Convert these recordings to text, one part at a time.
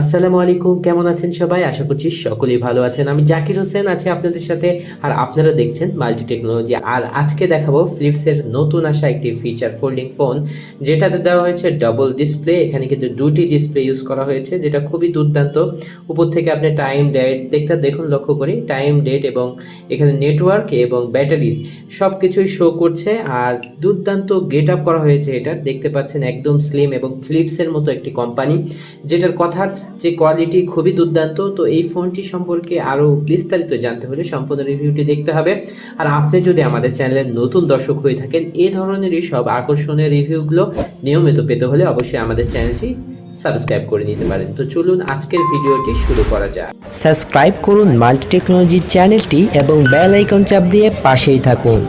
আসসালামু আলাইকুম, কেমন আছেন সবাই? আশা করছি সকলেই ভালো আছেন। আমি জাকির হোসেন আছি আপনাদের সাথে। আর আপনারা দেখছেন মাল্টি টেকনোলজি আর আজকে দেখাবো ফ্লিপসের নতুন আসা একটি ফিচার ফোল্ডিং ফোন যেটাতে দেওয়া হয়েছে ডবল ডিসপ্লে এখানে কিন্তু দুটি ডিসপ্লে ইউজ করা হয়েছে, যেটা খুবই দুর্দান্ত। উপর থেকে আপনি টাইম ডেট দেখতে, দেখুন লক্ষ্য করি টাইম ডেট এবং এখানে নেটওয়ার্ক এবং ব্যাটারি সব কিছুই শো করছে। আর দুর্দান্ত গেট আপ করা হয়েছে এটা। দেখতে পাচ্ছেন একদম স্লিম এবং ফ্লিপসের মতো একটি কোম্পানি যেটার কথার যে কোয়ালিটি খুবই দুর্দান্ত, তো এই ফোনটি সম্পর্কে আরও বিস্তারিত জানতে হলে সম্পূর্ণ রিভিউটি দেখতে হবে। আর আপনি যদি আমাদের চ্যানেলের নতুন দর্শক হয়ে থাকেন এই ধরনেরই সব আকর্ষণীয় রিভিউগুলো নিয়মিত পেতে হলে অবশ্যই আমাদের চ্যানেলটি সাবস্ক্রাইব করে নিতে পারেন। তো চলুন আজকের ভিডিওটি শুরু করা যাক। সাবস্ক্রাইব করুন মাল্টি টেকনোলজি চ্যানেলটি এবং বেল আইকন চাপ দিয়ে পাশেই থাকুন।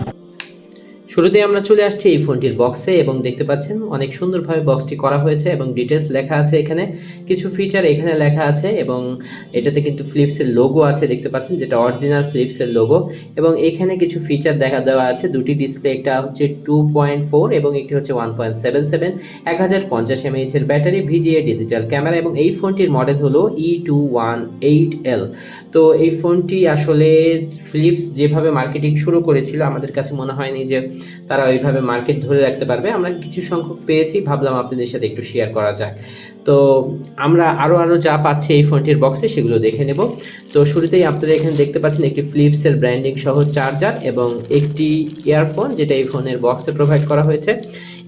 শুরুতেই আমরা চলে আসছি এই ফোনটির বক্সে এবং দেখতে পাচ্ছেন অনেক সুন্দরভাবে বক্সটি করা হয়েছে এবং ডিটেলস লেখা আছে এখানে। কিছু ফিচার এখানে লেখা আছে এবং এটাতে কিন্তু ফ্লিপসের লোগো আছে, দেখতে পাচ্ছেন যেটা অরিজিনাল ফ্লিপসের লোগো এবং এখানে কিছু ফিচার দেখা দেওয়া আছে, দুটি ডিসপ্লে একটা হচ্ছে টু পয়েন্ট ফোর এবং একটি হচ্ছে ওয়ান পয়েন্ট সেভেন সেভেন এক হাজার পঞ্চাশ এমএইচের ব্যাটারি ভিজিএ ডিজিটাল ক্যামেরা এবং এই ফোনটির মডেল হলো E two one eight L তো এই ফোনটি আসলে ফিলিপস যেভাবে মার্কেটিং শুরু করেছিল, আমাদের কাছে মনে হয়নি যে তারা ওইভাবে মার্কেট ধরে রাখতে পারবে। আমরা কিছু সংখ্যক পেয়েছি, ভাবলাম আপনাদের সাথে একটু শেয়ার করা যাক। তো আমরা আরও আরও যা পাচ্ছি এই ফোনটির বক্সে সেগুলো দেখে নেব। তো শুরুতেই আপনারা এখানে দেখতে পাচ্ছেন একটি ফ্লিপসের ব্র্যান্ডিং সহ চার্জার এবং একটি ইয়ারফোন যেটা এই ফোনের বক্সে প্রোভাইড করা হয়েছে।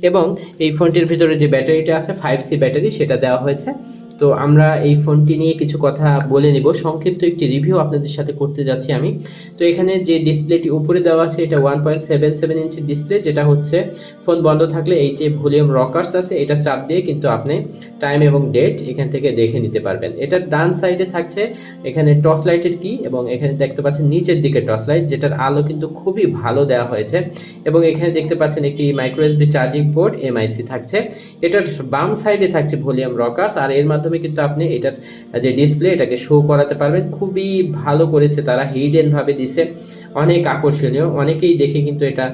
এবং এই ফোনটির ভিতরে যে ব্যাটারিটা আছে ফাইভ সি ব্যাটারি সেটা দেওয়া হয়েছে। তো আমরা এই ফোনটি নিয়ে কিছু কথা বলে নিব। সংক্ষিপ্ত একটি রিভিউ আপনাদের সাথে করতে যাচ্ছি আমি। তো এখানে যে ডিসপ্লেটি উপরে দেওয়া আছে, এটা ওয়ান পয়েন্ট সেভেন সেভেন ইঞ্চের ডিসপ্লে যেটা হচ্ছে ফোন বন্ধ থাকলে এই যে ভলিউম রকার্স আছে, এটা চাপ দিয়ে কিন্তু আপনি টাইম এবং ডেট এখান থেকে দেখে নিতে পারবেন। এটার ডান সাইডে থাকছে, এখানে টর্চ লাইটের কি, এবং এখানে দেখতে পাচ্ছেন নিচের দিকে টর্চ লাইট যেটার আলো কিন্তু খুবই ভালো দেওয়া হয়েছে। এবং এখানে দেখতে পাচ্ছেন একটি micro USB charging port mic থাকছে। এটার বাম সাইডে থাকছে ভলিউম রকার্স, আর এর মাধ্যমে কিন্তু আপনি এটার, যে ডিসপ্লে এটাকে শো করাতে পারবেন। খুবই ভালো করেছে তারা হিডেন ভাবে দিছে। অনেক আকর্ষণীয়। অনেকেই দেখে কিন্তু এটা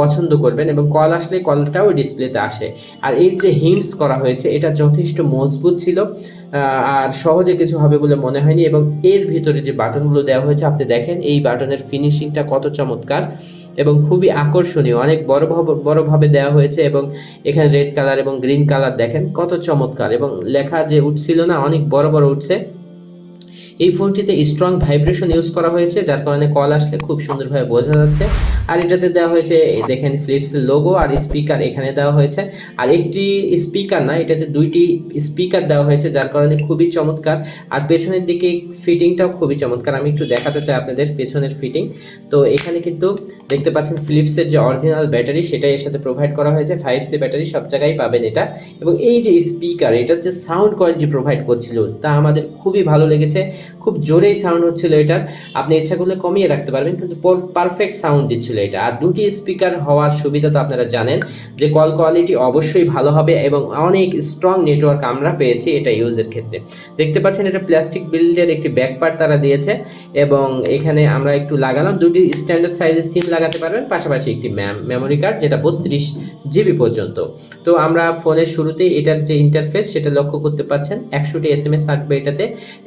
পছন্দ করবেন এবং কল আসলে কলটাও ডিসপ্লেতে আসে। আর এর যে হিন্টস করা হয়েছে, এটা যথেষ্ট মজবুত ছিল আর সহজে কিছু হবে বলে মনে হয়নি। এবং এর ভিতরে যে বাটনগুলো দেওয়া হয়েছে, আপনি দেখেন, এই বাটনের ফিনিশিংটা কত চমৎকার। এবং খুবই আকর্ষণীয়। অনেক বড় ভাবে- বড়ভাবে দেওয়া হয়েছে এবং এখানে রেড কালার এবং গ্রিন কালার দেখেন, কত চমৎকার এবং লেখা যে উঠছিল না, অনেক বড় বড় উঠছে এই ফোনটিতে স্ট্রং ভাইব্রেশন ইউজ করা হয়েছে, যার কারণে কল আসলে খুব সুন্দরভাবে বোঝা যাচ্ছে। আর এটাতে দেওয়া হয়েছে দেখেন ফ্লিপস লোগো আর স্পিকার এখানে দেওয়া হয়েছে। আর একটি স্পিকার না, এটাতে দুইটি স্পিকার দেওয়া হয়েছে, যার কারণে খুবই চমৎকার। আর পেছনের দিকে ফিটিংটাও খুবই চমৎকার। আমি একটু দেখাতে চাই আপনাদের পেছনের ফিটিং তো এখানে কিন্তু দেখতে পাচ্ছেন ফিলিপসের যে অরিজিনাল ব্যাটারি সেটাই এর সাথে প্রোভাইড করা হয়েছে। ফাইভ সি ব্যাটারি সব জায়গায় পাবেন এটা। এবং এই যে স্পিকার এটার যে সাউন্ড কোয়ালিটি প্রোভাইড করছিল, তা আমাদের খুবই ভালো লেগেছে। খুব জোরেই সাউন্ড হচ্ছিল এটার। আপনি ইচ্ছা করলে কমিয়ে রাখতে পারবেন, কিন্তু পারফেক্ট সাউন্ড দিচ্ছিল এটা। আর দুটি স্পিকার হওয়ার সুবিধা তো আপনারা জানেন, যে কল কোয়ালিটি অবশ্যই ভালো হবে এবং অনেক স্ট্রং নেটওয়ার্ক আমরা পেয়েছি এটা ইউজের ক্ষেত্রে। দেখতে পাচ্ছেন এটা প্লাস্টিক বিল্ডের একটি ব্যাক পার্ট তারা দিয়েছে এবং এখানে আমরা একটু লাগালাম। দুটি স্ট্যান্ডার্ড সাইজের সিম লাগাতে পারবেন, পাশাপাশি একটি মেমোরি কার্ড যেটা বত্রিশ জিবি পর্যন্ত। তো আমরা ফোনের শুরুতেই এটার যে ইন্টারফেস সেটা লক্ষ্য করতে পাচ্ছেন, একশোটি এস এম এস থাকবে এটাতে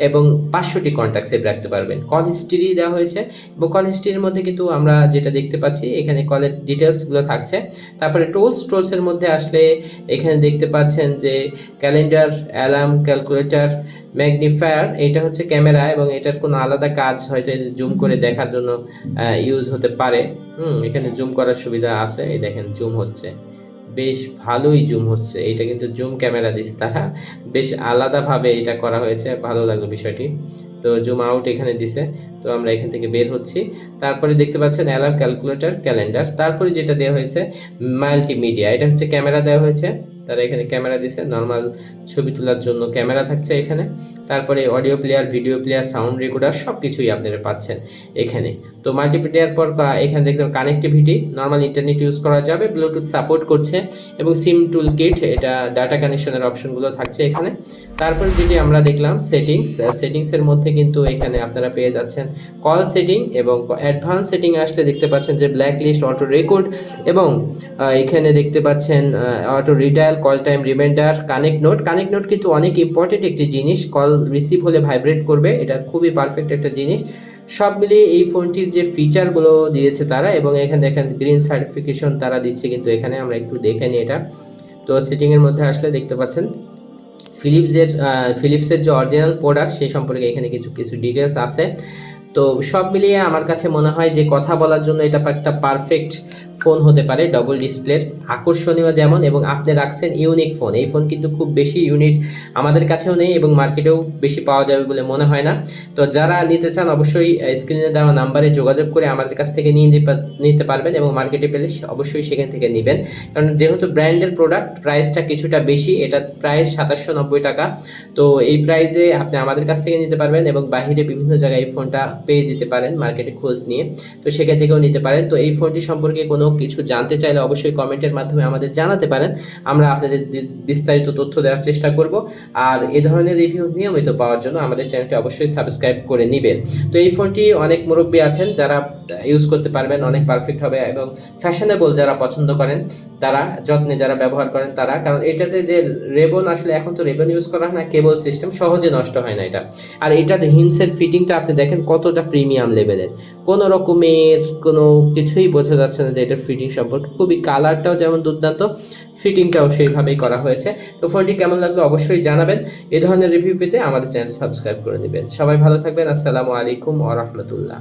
এবং পাঁচশোটি কন্ট্যাক্ট সেভ রাখতে পারবেন। কল হিস্ট্রি দেওয়া হয়েছে এবং কল হিস্ট্রির মধ্যে কিন্তু আমরা যেটা দেখতে পাচ্ছি, এখানে কলের ডিটেলসগুলো থাকছে। তারপরে টোলস টোলসের মধ্যে আসলে এখানে দেখতে পাচ্ছেন যে ক্যালেন্ডার অ্যালার্ম ক্যালকুলেটর ম্যাগনিফায়ার এটা হচ্ছে ক্যামেরা এবং এটার কোনো আলাদা কাজ হয়তো জুম করে দেখার জন্য ইউজ হতে পারে। হুম, এখানে জুম করার সুবিধা আছে। এই দেখেন জুম হচ্ছে। বেশ ভালোই জুম হচ্ছে। এটা কিন্তু জুম ক্যামেরা দিছে তারা। বেশ আলাদাভাবে এটা করা হয়েছে। ভালো লাগল বিষয়টি। তো জুম আউট এখানে দিছে। তো আমরা এখান থেকে বের হচ্ছি। তারপরে দেখতে পাচ্ছেন অ্যালার্ম ক্যালকুলেটর ক্যালেন্ডার তারপরে যেটা দেওয়া হয়েছে মাল্টিমিডিয়া এটা হচ্ছে ক্যামেরা দেওয়া হয়েছে। তারা এখানে ক্যামেরা দিছে। নর্মাল ছবি তোলার জন্য ক্যামেরা থাকছে এখানে। তারপরে audio player video player sound recorder সব কিছুই আপনারা পাচ্ছেন এখানে। তো মাল্টিমিডিয়ার পর এখানে দেখতে কানেক্টিভিটি নর্মাল ইন্টারনেট ইউজ করা যাবে ব্লুটুথ সাপোর্ট করছে, এবং সিম টুল কিট এটা ডাটা কানেকশনের অপশনগুলো থাকছে এখানে। তারপর যেটি আমরা দেখলাম সেটিংস সেটিংসের মধ্যে কিন্তু এখানে আপনারা পেয়ে যাচ্ছেন কল সেটিং এবং অ্যাডভান্স সেটিং আসলে দেখতে পাচ্ছেন যে ব্ল্যাক লিস্ট অটো রেকর্ড এবং এখানে দেখতে পাচ্ছেন auto redial call time reminder connect note connect note কিন্তু অনেক ইম্পর্টেন্ট একটি জিনিস কল রিসিভ হলে ভাইব্রেট করবে, এটা খুবই পারফেক্ট একটা জিনিস। সব মিলিয়ে এই ফোনটির যে ফিচারগুলো দিয়েছে তারা এবং এখানে দেখেন গ্রিন সার্টিফিকেশন তারা দিচ্ছে কিন্তু এখানে আমরা একটু দেখে নিই এটা। তো সেটিংয়ের মধ্যে আসলে দেখতে পাচ্ছেন ফিলিপসের ফিলিপসের যে অরিজিনাল প্রোডাক্ট সেই সম্পর্কে এখানে কিছু কিছু ডিটেলস আছে। তো সব মিলিয়ে আমার কাছে মনে হয় যে কথা বলার জন্য এটা একটা পারফেক্ট ফোন হতে পারে ডবল ডিসপ্লের আকর্ষণীয় যেমন এবং আপনি রাখছেন ইউনিক ফোন এই ফোন কিন্তু খুব বেশি ইউনিট আমাদের কাছেও নেই এবং মার্কেটেও বেশি পাওয়া যাবে বলে মনে হয় না। তো যারা নিতে চান অবশ্যই স্ক্রিনে দেওয়া নাম্বারে যোগাযোগ করে আমাদের কাছ থেকে নিয়ে নিতে- পারবেন এবং মার্কেটে পেলে অবশ্যই সেখান থেকে নেবেন। কারণ যেহেতু ব্র্যান্ডের প্রোডাক্ট প্রাইসটা কিছুটা বেশি, এটা প্রাইস সাতাশশো নব্বই টাকা। তো এই প্রাইসে আপনি আমাদের কাছ থেকে নিতে পারবেন এবং বাহিরে বিভিন্ন জায়গায় এই ফোনটা পেয়ে যেতে পারেন মার্কেটে খোঁজ নিয়ে। তো সেখান থেকেও নিতে পারেন। তো এই ফোনটি সম্পর্কে কোনো কিছু জানতে চাইলে অবশ্যই কমেন্টের মাধ্যমে আমাদের জানাতে পারেন। আমরা আপনাদের বিস্তারিত তথ্য দেওয়ার চেষ্টা করব। আর এ ধরনের রিভিউ নিয়মিত পাওয়ার জন্য আমাদের চ্যানেলটি অবশ্যই সাবস্ক্রাইব করে নেবেন। তো এই ফোনটি অনেক মুরব্বী আছেন যারা ইউজ করতে পারবেন, অনেক পারফেক্ট হবে এবং ফ্যাশনেবল যারা পছন্দ করেন, তারা যত্নে যারা ব্যবহার করেন, তারা। কারণ এটাতে যে রেবন আসলে এখন তো রেবন ইউজ করা হয় না, কেবল সিস্টেম সহজে নষ্ট হয় না এটা। আর এটার হিন্সের ফিটিংটা আপনি দেখেন কতটা প্রিমিয়াম লেভেলের কোনো রকমের কোনো কিছুই বোঝা যাচ্ছে না যে এটার ফিটিং সম্পর্কে। খুবই কালারটাও যেমন দুর্দান্ত ফিটিংটাও সেইভাবেই করা হয়েছে। তো ফোনটি কেমন লাগবে অবশ্যই জানাবেন। এ ধরনের রিভিউ পেতে আমাদের চ্যানেল সাবস্ক্রাইব করে নেবেন। সবাই ভালো থাকবেন। আসসালামু আলাইকুম আ রহমতুল্লাহ।